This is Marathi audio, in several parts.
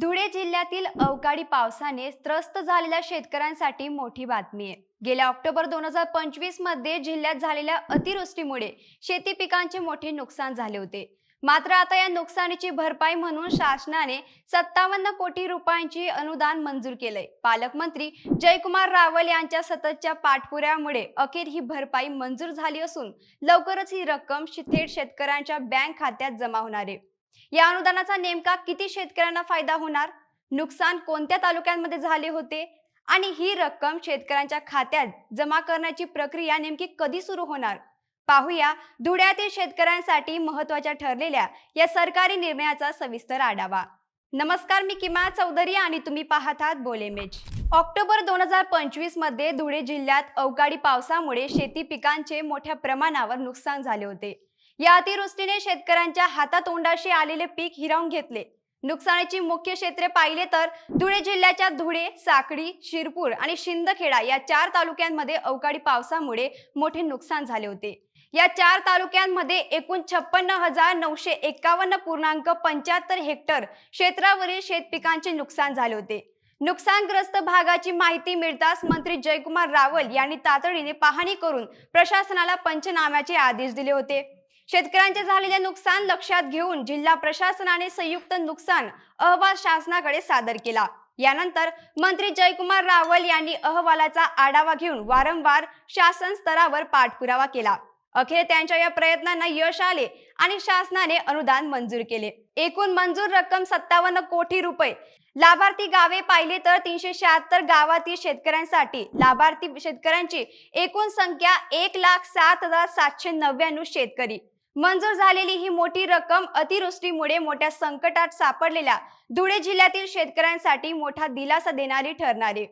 धुळे जिल्ह्यातील अवकाळी पावसाने त्रस्त झालेल्या शेतकऱ्यांसाठी मोठी बातमी आहे. गेल्या ऑक्टोबर दोन हजार पंचवीसमध्ये जिल्ह्यात झालेल्या अतिवृष्टीमुळे शेती पिकांचे मोठे नुकसान झाले होते. मात्र आता या नुकसानीची भरपाई म्हणून शासनाने सत्तावन्न कोटी रुपयांची अनुदान मंजूर केलंय. पालकमंत्री जयकुमार रावल यांच्या सततच्या पाठपुऱ्यामुळे अखेर ही भरपाई मंजूर झाली असून लवकरच ही रक्कम थेट शेतकऱ्यांच्या बँक खात्यात जमा होणार आहे. या अनुदानाचा नेमका किती शेतकऱ्यांना फायदा होणार? नुकसान कोणत्या तालुक्यांमध्ये झाले होते? आणि ही रक्कम शेतकऱ्यांच्या खात्यात जमा करण्याची प्रक्रिया नेमकी कधी सुरू होणार? पाहूया धुळ्यातील शेतकऱ्यांसाठी महत्त्वाच्या ठरलेल्या या सरकारी निर्णयाचा सविस्तर आढावा. नमस्कार मी किमा चौधरी आणि तुम्ही पाहत आहात बोलेमेज ऑक्टोबर दोन हजार पंचवीसमध्ये धुळे जिल्ह्यात अवकाळी पावसामुळे शेती पिकांचे मोठ्या प्रमाणावर नुकसान झाले होते. या अतिवृष्टीने शेतकऱ्यांच्या हातातोंडाशी आलेले पीक हिरावून घेतले. नुकसानीची मुख्य क्षेत्रे पाहिले तर धुळे जिल्ह्याच्या धुळे साकडी शिरपूर आणि शिंदखेडा या चार तालुक्यांमध्ये अवकाळी पावसामुळे मोठे नुकसान झाले होते. या चार तालुक्यांमध्ये एकूण छप्पन्न हजार नऊशे एकावन्न पूर्णांक पंच्याहत्तर हेक्टर क्षेत्रावरील शेतपिकांचे नुकसान झाले होते. नुकसानग्रस्त भागाची माहिती मिळताच मंत्री जयकुमार रावल यांनी तातडीने पाहणी करून प्रशासनाला पंचनाम्याचे आदेश दिले होते. शेतकऱ्यांचे झालेले नुकसान लक्षात घेऊन जिल्हा प्रशासनाने संयुक्त नुकसान अहवाल शासनाकडे सादर केला. यानंतर मंत्री जयकुमार रावल यांनी अहवालाचा आढावा घेऊन वारंवार शासन स्तरावर पाठपुरावा केला. अखेर त्यांच्या या प्रयत्नांना यश आले आणि शासनाने अनुदान मंजूर केले. एकूण मंजूर रक्कम सत्तावन्न कोटी रुपये. लाभार्थी गावे पाहिले तर तीनशे शहात्तर गावातील शेतकऱ्यांसाठी लाभार्थी शेतकऱ्यांची एकूण संख्या एक लाख सात हजार सातशे नव्याण्णव शेतकरी. मंजूर झालेली ही मोठी रक्कम अतिवृष्टीमुळे मोठ्या संकटात सापडलेल्या धुळे जिल्ह्यातील शेतकऱ्यांसाठी मोठा दिलासा देणारी ठरणारी.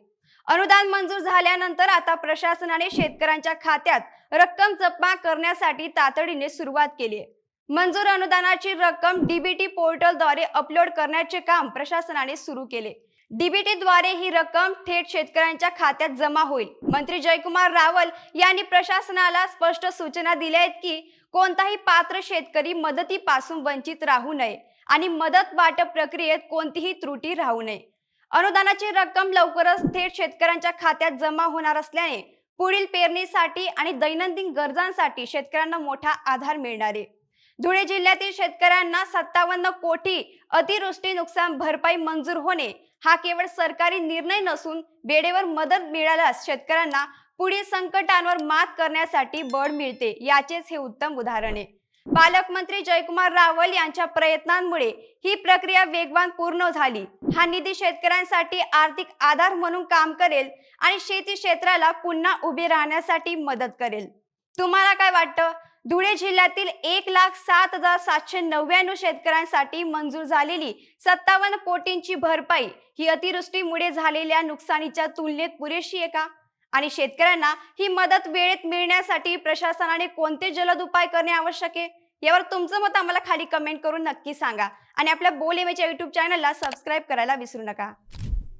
अनुदान मंजूर झाल्यानंतर आता प्रशासनाने शेतकऱ्यांच्या खात्यात रक्कम जमा करण्यासाठी तातडीने सुरुवात केली आहे. मंजूर अनुदानाची रक्कम डीबीटी पोर्टलद्वारे अपलोड करण्याचे काम प्रशासनाने सुरू केले. डीबीटी द्वारे ही रक्कम थेट शेतकऱ्यांच्या खात्यात जमा होईल. मंत्री जयकुमार रावल यांनी प्रशासनाला स्पष्ट सूचना दिल्या आहेत की कोणताही पात्र शेतकरी मदतीपासून वंचित राहू नये आणि मदत वाटप प्रक्रियेत कोणतीही त्रुटी राहू नये. अनुदानाची रक्कम लवकरच थेट शेतकऱ्यांच्या खात्यात जमा होणार असल्याने पुढील पेरणीसाठी आणि दैनंदिन गरजांसाठी शेतकऱ्यांना मोठा आधार मिळणार आहे. धुळे जिल्ह्यातील शेतकऱ्यांना सत्तावन्न कोटी अतिवृष्टी नुकसान भरपाई मंजूर होणे हा केवळ सरकारी निर्णय नसून वेळेवर मदत मिळाल्यास शेतकऱ्यांना पुढील संकटांवर मात करण्यासाठी बळ मिळते. याचेच हे उत्तम उदाहरण आहे. पालकमंत्री जयकुमार रावल यांच्या प्रयत्नांमुळे ही प्रक्रिया वेगवान पूर्ण झाली. हा निधी शेतकऱ्यांसाठी आर्थिक आधार म्हणून काम करेल आणि शेती क्षेत्राला पुन्हा उभे राहण्यासाठी मदत करेल. तुम्हाला काय वाटतं? धुळे जिल्ह्यातील एक लाख सात हजार सातशे नव्याण्णव शेतकऱ्यांसाठी मंजूर झालेली सत्तावन्न कोटींची भरपाई ही अतिवृष्टीमुळे झालेल्या नुकसानीच्या तुलनेत पुरेशी आहे का? आणि शेतकऱ्यांना ही मदत वेळेत मिळण्यासाठी प्रशासनाने कोणते जलद उपाय करणे आवश्यक आहे? यावर तुमचं मत आम्हाला खाली कमेंट करून नक्की सांगा. आणि आपल्या बोल इमेजच्या युट्यूब चॅनलला सबस्क्राईब करायला विसरू नका.